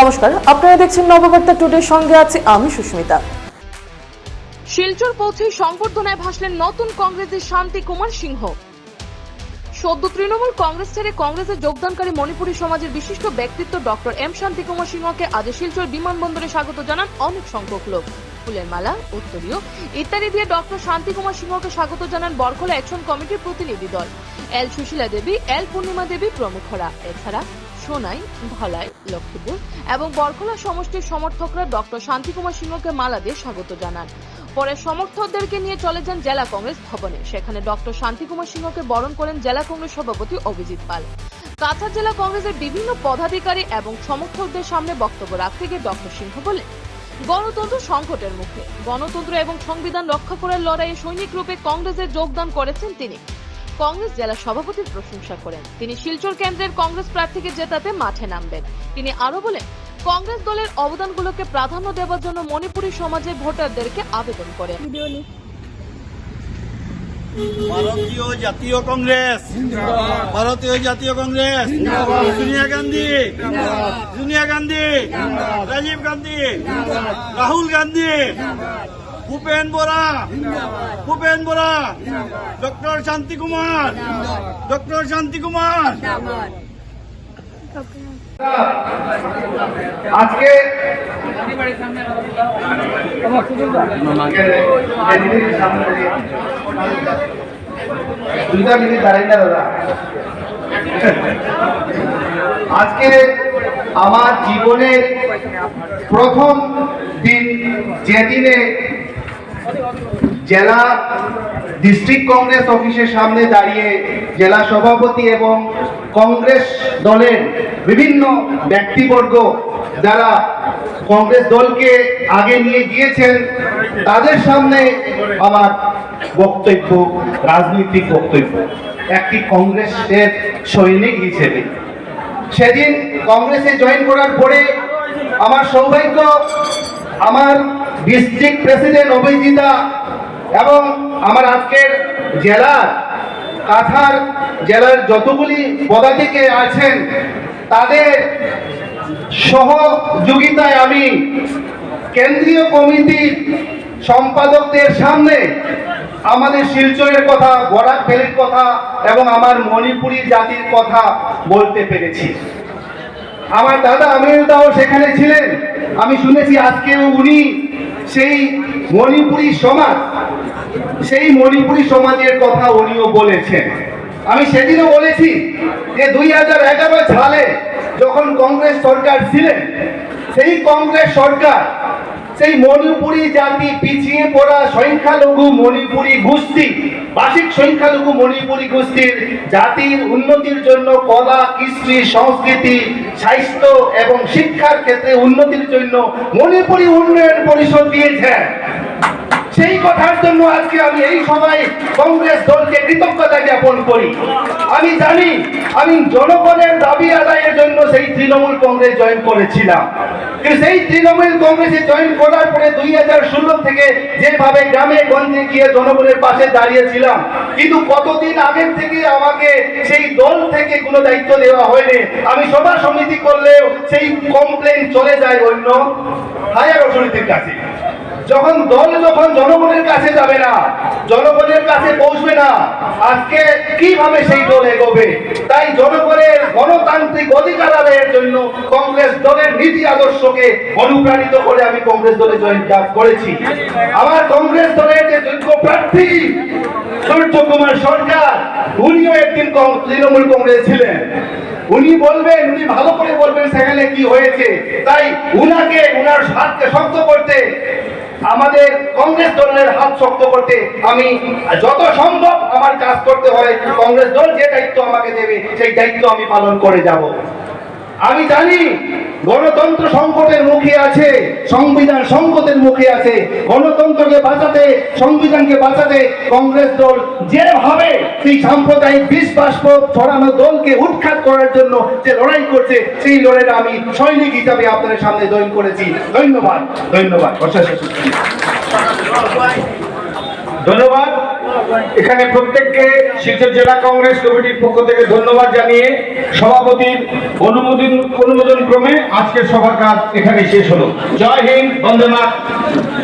নমস্কার, আপনারা দেখছেন নববার্তা টুডের সঙ্গে আছে আমি সুস্মিতা। শিলচর পৌঁছে সংবর্ধনায় ভাসলেন নতুন কংগ্রেসের শান্তি কুমার সিংহ। সদ্য তৃণমূল কংগ্রেস ছেড়ে কংগ্রেসে যোগদানকারী মণিপুরী সমাজের বিশিষ্ট ব্যক্তিত্ব ডক্টর এম শান্তি কুমার সিংহকে আজ শিলচর বিমানবন্দরে স্বাগত জানান অনেক সংখ্যক লোক। ফুলের মালা, উত্তরীয় ইত্যাদি দিয়ে ডক্টর শান্তি কুমার সিংহকে স্বাগত জানান বরখলা অ্যাকশন কমিটির প্রতিনিধি দল। এল সুশীলা দেবী, এল পূর্ণিমা দেবী প্রমুখরা। এছাড়া সোনাই, ধলাই, লক্ষ্মীপুর এবং বরখলা সমষ্টির সমর্থকরা ডক্টর শান্তিকুমার সিংহকে মালা দিয়ে স্বাগত জানান। পরে সমর্থকদেরকে নিয়ে চলে যান জেলা কংগ্রেস ভবনে। সেখানে ডক্টর শান্তিকুমার সিংহকে বরণ করেন জেলা কংগ্রেস সভাপতি অভিজিৎ পাল। কাছাড় জেলা কংগ্রেসের বিভিন্ন পদাধিকারী এবং সমর্থকদের সামনে বক্তব্য রাখতে গিয়ে ডক্টর সিংহ বলেন গণতন্ত্র সংকটের মুখে। গণতন্ত্র এবং সংবিধান রক্ষা করার লড়াইয়ে সৈনিক রূপে কংগ্রেসে যোগদান করেছেন তিনি। কংগ্রেস জেলা সভাপতির প্রশংসা করেন। তিনি শিলচর কেন্দ্রের কংগ্রেস প্রার্থীকে জেতাতে মাঠে নামবেন। তিনি আরও বলেন, কংগ্রেস দলের অবদানগুলোকে প্রাধান্য দেওয়ার জন্য মণিপুরী সমাজের ভোটারদেরকে আবেদন করেন। ভারতীয় জাতীয় কংগ্রেস, ভারতীয় জাতীয় Congress, Sonia Gandhi Sonia Gandhi, Rajiv Gandhi, Rahul Gandhi Bhupen Bora. Bhupen Bora. Doctor Shanti Kumar. Doctor শান্তি কুমার। আজকে দুইটা মিনিট দাঁড়াই না, দাদা। আজকে আমার জীবনের প্রথম দিন যেদিনে জেলা ডিস্ট্রিক্ট কংগ্রেস অফিসের সামনে দাঁড়িয়ে জেলা সভাপতি এবং কংগ্রেস দলের বিভিন্ন ব্যক্তিবর্গ যারা কংগ্রেস দলকে আগে নিয়ে গিয়েছেন, তাদের সামনে আমার বক্তব্য, রাজনৈতিক বক্তব্য। একটি কংগ্রেসের সৈনিক হিসেবে। সেদিন কংগ্রেসে জয়েন করার পরে আমার সৌভাগ্য, আমার ডিস্ট্রিক্ট প্রেসিডেন্ট অভিজিতা এবং আমার আজকের জেলার, কাছাড় জেলার যতগুলি পদাধিকে আছেন, তাদের সহযোগিতায় আমি কেন্দ্রীয় কমিটির সম্পাদকদের সামনে আমাদের শিলচরের কথা, বরাক ভ্যালির কথা এবং আমার মণিপুরি জাতির কথা বলতে পেরেছি। আমার দাদা আমির দাও সেখানে ছিলেন। আমি শুনেছি আজকেও উনি সেই মণিপুরি সমাজ সেই মণিপুরী সমাজের কথা উনিও বলেছেন। আমি সেদিনও বলেছি যে দুই হাজার এগারো সালে যখন কংগ্রেস সরকার ছিলেন, সেই কংগ্রেস সরকার সেই মণিপুরী জাতি পিছিয়ে পড়া সংখ্যালঘু মণিপুরী গোষ্ঠী, বার্ষিক সংখ্যালঘু মণিপুরী গোষ্ঠীর জাতির উন্নতির জন্য কলা, কৃষ্টি, সংস্কৃতি, স্বাস্থ্য এবং শিক্ষার ক্ষেত্রে উন্নতির জন্য মণিপুরী উন্নয়ন পরিষদ দিয়েছেন। সেই কথার জন্য আজকে আমি এই সময় কংগ্রেস দলকে কৃতজ্ঞতা জ্ঞাপন করি। আমি জানি, আমি জনগণের দাবি আদায়ের জন্য সেই তৃণমূল কংগ্রেস জয়েন করেছিলাম। কিন্তু সেই তৃণমূল কংগ্রেসে জয়েন করার পরে দুই হাজার ষোলো থেকে যেভাবে গ্রামে গঞ্জে গিয়ে জনগণের পাশে দাঁড়িয়েছিলাম, কিন্তু কতদিন আগের থেকে আমাকে সেই দল থেকে কোনো দায়িত্ব দেওয়া হয়নি। আমি সভা সমিতি করলেও সেই কমপ্লেন চলে যায় অন্য হায়ার অথরিটির কাছে। যখন দল যখন জনগণের কাছে যাবে না, জনগণের কাছে পৌঁছবে না, আজকে কীভাবে সেই দল এগোবে? তাই জনগণের গণতান্ত্রিক অধিকার আদায়ের জন্য কংগ্রেস দলের নীতি আদর্শকে অনুপ্রাণিত করে আমি কংগ্রেস দলে জয়েন করেছি। আমার কংগ্রেস দলের যে যোগ্য প্রার্থী সূর্য কুমার সরকার, উনিও একদিন তৃণমূল কংগ্রেস ছিলেন। উনি বলবেন, উনি ভালো করে বলবেন সেখানে কি হয়েছে। তাই উনাকে, উনার হাতকে শক্ত করতে আমাদের কংগ্রেস দলের হাত শক্ত করতে আমি যত সম্ভব আমার কাজ করতে হয়। কংগ্রেস দল যে দায়িত্ব আমাকে দেবে, সেই দায়িত্ব আমি পালন করে যাব। আমি জানি গণতন্ত্র সংকটের মুখে আছে, সংবিধান সংকটের মুখে আছে, গণতন্ত্রকে বাঁচাতে, সংবিধানকে বাঁচাতে কংগ্রেস দল যেভাবে সেই সাম্প্রদায়িক বাষ্প ছড়ানো দলকে উৎখাত করার জন্য যে লড়াই করছে, সেই লড়াইটা আমি সৈনিক হিসাবে আপনাদের সামনে জয়েন করেছি। ধন্যবাদ ধন্যবাদ। ধন্যবাদ। এখানে প্রত্যেককে শিলচর জেলা কংগ্রেস কমিটির পক্ষ থেকে ধন্যবাদ জানিয়ে সভাপতির অনুমোদন অনুমোদন ক্রমে আজকের সভার কাজ এখানে শেষ হলো জয় হিন্দ, বন্দে মাতরম।